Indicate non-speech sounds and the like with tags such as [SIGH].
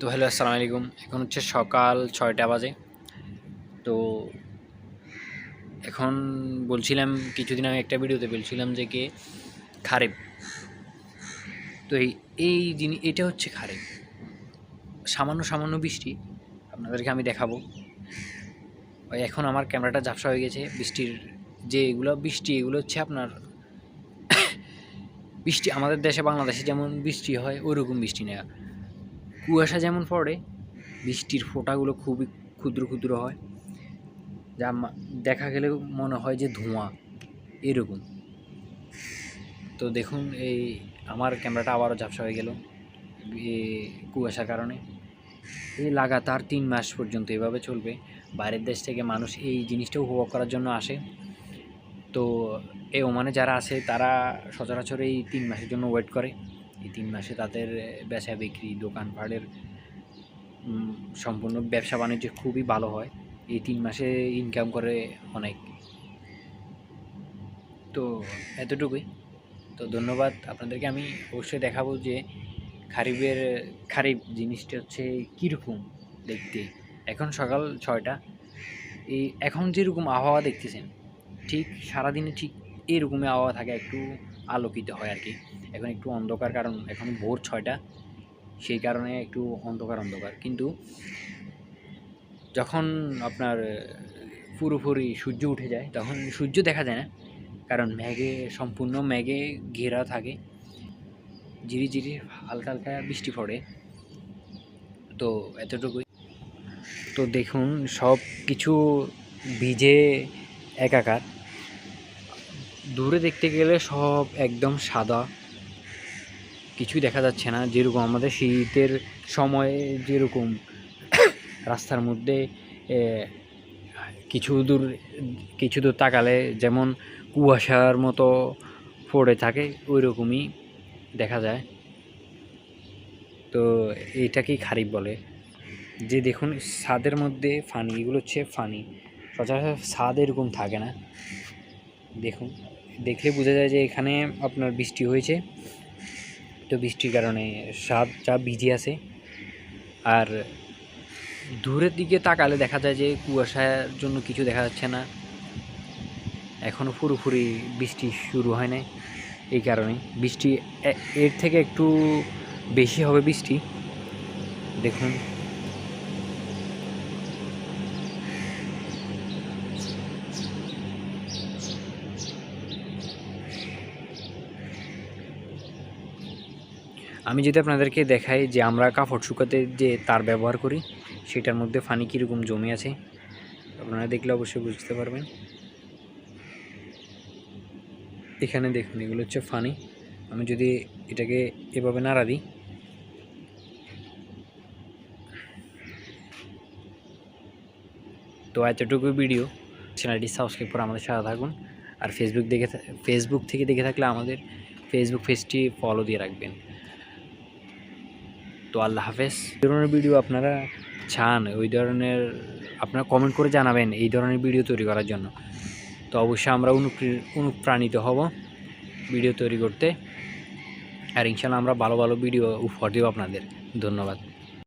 তো হ্যালো, আসসালামু আলাইকুম। এখন হচ্ছে সকাল ছয়টা বাজে। তো এখন বলছিলাম, কিছুদিন আমি একটা ভিডিওতে বলছিলাম যে কে? খারেপ তো এই এই জিনিস এটা হচ্ছে খারেপ সামান্য সামান্য বৃষ্টি, আপনাদেরকে আমি দেখাবো। এখন আমার ক্যামেরাটা ঝাপসা হয়ে গেছে, বৃষ্টির যে এগুলো, বৃষ্টি এগুলো হচ্ছে আপনার [COUGHS] বৃষ্টি, আমাদের দেশে, বাংলাদেশে যেমন বৃষ্টি হয় ওইরকম বৃষ্টি নেই কুয়াশা যেমন পড়ে, বৃষ্টির ফোঁটাগুলো খুবই ক্ষুদ্র ক্ষুদ্র হয়। যা দেখা গেলে মনে হয় যে ধোঁয়া, এরকম। তো দেখুন, এই আমার ক্যামেরাটা আবারও ঝাপসা হয়ে গেল কুয়াশার কারণে। এই লাগাতার তিন মাস পর্যন্ত এভাবে চলবে। বাইরের দেশ থেকে মানুষ এই জিনিসটা উপভোগ করার জন্য আসে। তো এই ওমানে যারা আছে, তারা সচরাচর এই তিন মাসের জন্য ওয়েট করে। এই তিন মাসে তাদের বেচা বিক্রি দোকানপাটের সম্পূর্ণ ব্যবসা বাণিজ্য খুবই ভালো হয়। এই তিন মাসে ইনকাম করে অনেক। তো এতটুকুই। তো ধন্যবাদ। আপনাদেরকে আমি অবশ্যই দেখাবো যে খারিফের, খারিফ জিনিসটা হচ্ছে কীরকম দেখতে। এখন সকাল ছয়টা। এই, এখন যেরকম আবহাওয়া দেখতেছেন, ঠিক সারাদিনে ঠিক এরকমই আবহাওয়া থাকে, একটু আলোকিত হয় আর কি এখন একটু অন্ধকার, কারণ এখন ভোর ছয়টা, সেই কারণে একটু অন্ধকার অন্ধকার। কিন্তু যখন আপনার পুরোপুরি সূর্য উঠে যায়, তখন সূর্য দেখা যায় না। কারণ মেঘে, সম্পূর্ণ মেঘে ঘেরা থাকে। ঝিরি ঝিরি, হালকা হালকা বৃষ্টি পড়ে। তো এতটুকুই। তো দেখুন সব কিছু ভিজে একাকার। দূরে দেখতে গেলে সব একদম সাদা। কিছুই দেখা যাচ্ছে না। যেরকম আমাদের শীতের সময়ে যেরকম রাস্তার মধ্যে কিছু দূর কিছু দূর তাকালে যেমন কুয়াশার মতো পড়ে থাকে ওই রকমই দেখা যায়। তো এইটাকেই খারিফ বলে। যে দেখুন, ছাদের মধ্যে ফানি, এগুলো হচ্ছে ফানি। সচরাচর ছাদ এরকম থাকে না। দেখুন, দেখলে বোঝা যায় যে এখানে আপনার বৃষ্টি হয়েছে। তো বৃষ্টির কারণে স্বাদ চা ভিজে আছে। আর দূরের দিকে তাকালে দেখা যায় যে কুয়াশার জন্য কিছু দেখা যাচ্ছে না। এখনও পুরোপুরি বৃষ্টি শুরু হয় নাই এই কারণে। বৃষ্টি এর থেকে একটু বেশি হবে বৃষ্টি। দেখুন। আমি যদি আপনাদেরকে দেখাই যে আমরা কাপড় শুকাতে যে তার ব্যবহার করি, সেটার মধ্যে ফানি কীরকম জমে আছে, আপনারা দেখলে অবশ্যই বুঝতে পারবেন। এখানে দেখুন, এগুলো হচ্ছে ফানি। আমি যদি এটাকে এভাবে নাড়া দিই, তো এতটুকু ভিডিও। চ্যানেলটি সাবস্ক্রাইব করে আমাদের সাথে থাকুন, আর ফেসবুক দেখে ফেসবুক থেকে দেখে থাকলে আমাদের ফেসবুক পেজটি ফলো দিয়ে রাখবেন। তো আল্লাহ হাফেজ। এই ধরনের ভিডিও আপনারা চান, ওই ধরনের আপনারা কমেন্ট করে জানাবেন এই ধরনের ভিডিও তৈরি করার জন্য। তো অবশ্যই আমরা অনুপ্রে- অনুপ্রাণিত হব ভিডিও তৈরি করতে। আর ইনশাল্লাহ আমরা ভালো ভালো ভিডিও উপহার দেবো আপনাদের। ধন্যবাদ।